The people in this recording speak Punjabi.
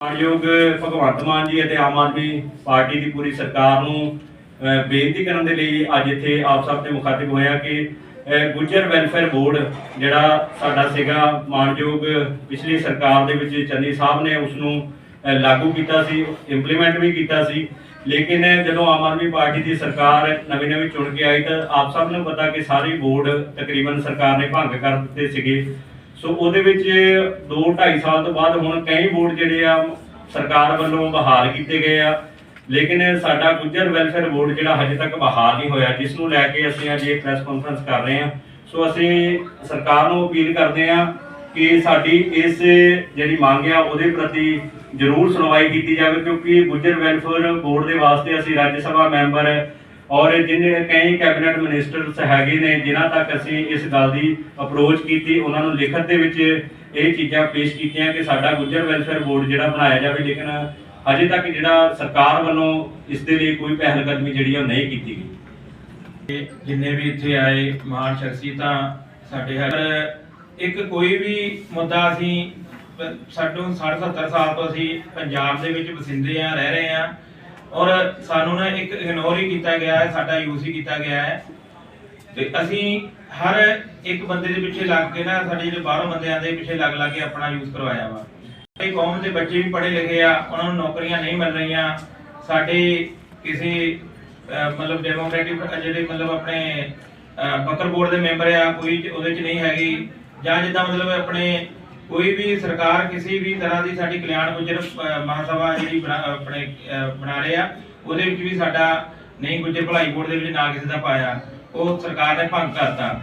ਮਾਨਯੋਗ ਭਗਵੰਤ ਮਾਨ ਜੀ ਅਤੇ ਆਮ ਆਦਮੀ ਪਾਰਟੀ ਦੀ ਪੂਰੀ ਸਰਕਾਰ ਨੂੰ ਬੇਨਤੀ ਕਰਨ ਦੇ ਲਈ ਅੱਜ ਇੱਥੇ ਆਪ ਸਭ ਦੇ ਮੁਖਾਤਿਬ ਹੋਇਆ ਕਿ ਅਹ, ਗੁੱਜਰ ਵੈਲਫੇਅਰ ਬੋਰਡ ਜਿਹੜਾ ਸਾਡਾ ਸੀਗਾ ਮਾਨਯੋਗ ਪਿਛਲੀ ਸਰਕਾਰ ਦੇ ਵਿੱਚ ਚੰਨੀ ਸਾਹਿਬ ਨੇ ਉਸ ਨੂੰ ਲਾਗੂ ਕੀਤਾ ਸੀ ਇੰਪਲੀਮੈਂਟ ਵੀ ਕੀਤਾ ਸੀ। ਲੇਕਿਨ ਜਦੋਂ ਆਮ ਆਦਮੀ ਪਾਰਟੀ ਦੀ ਸਰਕਾਰ ਨਵੀਂ ਨਵੀਂ ਚੁਣ ਕੇ ਆਈ ਤਾਂ ਆਪ ਸਭ ਨੂੰ ਪਤਾ ਕਿ ਸਾਰੇ ਬੋਰਡ ਤਕਰੀਬਨ ਸਰਕਾਰ ਨੇ ਭੰਗ ਕਰ ਦਿੱਤੇ ਸੀਗੇ। ਸੋ ਉਹਦੇ ਵਿੱਚ 2 2.5 ਸਾਲ ਤੋਂ ਬਾਅਦ ਹੁਣ ਕਈ ਬੋਰਡ ਜਿਹੜੇ ਆ, ਸਰਕਾਰ ਵੱਲੋਂ ਬਹਾਲ ਕੀਤੇ ਗਏ ਆ। ਲੇਕਿਨ ਸਾਡਾ ਗੁੱਜਰ ਵੈਲਫੇਅਰ ਬੋਰਡ ਜਿਹੜਾ ਹਜੇ ਤੱਕ ਬਹਾਲ ਨਹੀਂ ਹੋਇਆ, ਜਿਸ ਨੂੰ ਲੈ ਕੇ ਅਸੀਂ ਅੱਜ ਇਹ ਪ੍ਰੈਸ ਕਾਨਫਰੰਸ ਕਰ ਰਹੇ ਹਾਂ। ਸੋ ਅਸੀਂ ਸਰਕਾਰ ਨੂੰ ਅਪੀਲ ਕਰਦੇ ਹਾਂ ਕਿ ਸਾਡੀ ਇਸ ਜਿਹੜੀ ਮੰਗ ਆ, ਉਹਦੇ ਪ੍ਰਤੀ ਜ਼ਰੂਰ ਸੁਣਵਾਈ ਕੀਤੀ ਜਾਵੇ, ਕਿਉਂਕਿ ਗੁੱਜਰ ਵੈਲਫੇਅਰ ਬੋਰਡ ਦੇ ਵਾਸਤੇ ਅਸੀਂ ਰਾਜ ਸਭਾ ਮੈਂਬਰ ਔਰ ਜਿਹਨੇ ਕਈ ਕੈਬਨਿਟ ਮਿਨਿਸਟਰਸ ਹੈਗੇ ਨੇ, ਜਿਨ੍ਹਾਂ ਤੱਕ ਅਸੀਂ ਇਸ ਗੱਲ ਦੀ ਅਪਰੋਚ ਕੀਤੀ, ਉਹਨਾਂ ਨੂੰ ਲਿਖਤ ਦੇ ਵਿੱਚ ਇਹ ਚੀਜ਼ਾਂ ਪੇਸ਼ ਕੀਤੀਆਂ ਕਿ ਸਾਡਾ ਗੁੱਜਰ ਵੈਲਫੇਅਰ ਬੋਰਡ ਜਿਹੜਾ ਬਣਾਇਆ ਜਾਵੇ, ਲੇਕਿਨ ਅਜੇ ਤੱਕ ਜਿਹੜਾ ਸਰਕਾਰ ਵੱਲੋਂ ਇਸ ਦੇ ਲਈ ਕੋਈ ਪਹਿਲਕਦਮੀ ਜਿਹੜੀ ਉਹ ਨਹੀਂ ਕੀਤੀ ਗਈ। ਜਿੰਨੇ ਵੀ ਇੱਥੇ ਆਏ ਮਹਾਨ ਸ਼ਖਸੀਅਤਾਂ, ਸਾਡੇ ਹਰ ਇੱਕ ਕੋਈ ਵੀ ਮੁੱਦਾ ਅਸੀਂ ਪ- ਸਾਡੋਂ 60 70 ਸਾਲ ਤੋਂ ਅਸੀਂ ਪੰਜਾਬ ਦੇ ਵਿੱਚ ਵਸਿੰਦੇ ਆ ਰਹਿ ਰਹੇ ਆ ਔਰ ਸਾਨੂੰ ਨਾ ਇੱਕ ਇਗਨੋਰ ਹੀ ਕੀਤਾ ਗਿਆ ਹੈ, ਸਾਡਾ ਯੂਜ਼ ਹੀ ਕੀਤਾ ਗਿਆ ਹੈ। ਤੇ ਅਸੀਂ ਹਰ ਇੱਕ ਬੰਦੇ ਦੇ ਪਿੱਛੇ ਲੱਗ ਕੇ ਨਾ, ਸਾਡੇ ਜਿਹੜੇ ਬਾਹਰੋਂ ਬੰਦੇ ਆਉਂਦੇ ਪਿੱਛੇ ਲੱਗ ਲੱਗ ਕੇ ਆਪਣਾ ਯੂਜ਼ ਕਰਵਾਇਆ ਵਾ। ਇਹ ਕੌਮ ਦੇ ਬੱਚੇ ਵੀ ਪੜ੍ਹੇ ਲਿਖੇ ਆ, ਉਹਨਾਂ ਨੂੰ ਨੌਕਰੀਆਂ ਨਹੀਂ ਮਿਲ ਰਹੀਆਂ। ਸਾਡੇ ਕਿਸੇ ਮਤਲਬ ਡੈਮੋਕ੍ਰੈਟਿਕ ਜਿਹੜੇ ਮਤਲਬ ਆਪਣੇ ਬੱਕਰ ਬੋਰਡ ਦੇ ਮੈਂਬਰ ਆ, ਕੋਈ ਉਹਦੇ ਚ ਨਹੀਂ ਹੈਗੀ। ਜਾਂ ਜਿੱਦਾਂ ਮਤਲਬ ਆਪਣੇ ਕੋਈ ਵੀ ਸਰਕਾਰ ਕਿਸੇ ਵੀ ਤਰ੍ਹਾਂ ਦੀ ਸਾਡੀ ਕਲਿਆਣ ਗੁਜਰ ਅਹ, ਮਹਾਸਭਾ ਜਿਹੜੀ ਬਣਾ- ਆਪਣੇ ਬਣਾ ਰਹੇ ਆ ਉਹਦੇ ਵਿੱਚ ਵੀ ਸਾਡਾ ਨਹੀਂ ਗੁਜਰ ਭਲਾਈ ਬੋਰਡ ਦੇ ਵਿੱਚ ਨਾ ਕਿਸੇ ਦਾ ਪਾਇਆ। ਉਹ ਸਰਕਾਰ ਨੇ ਭੰਗ ਕਰਤਾ।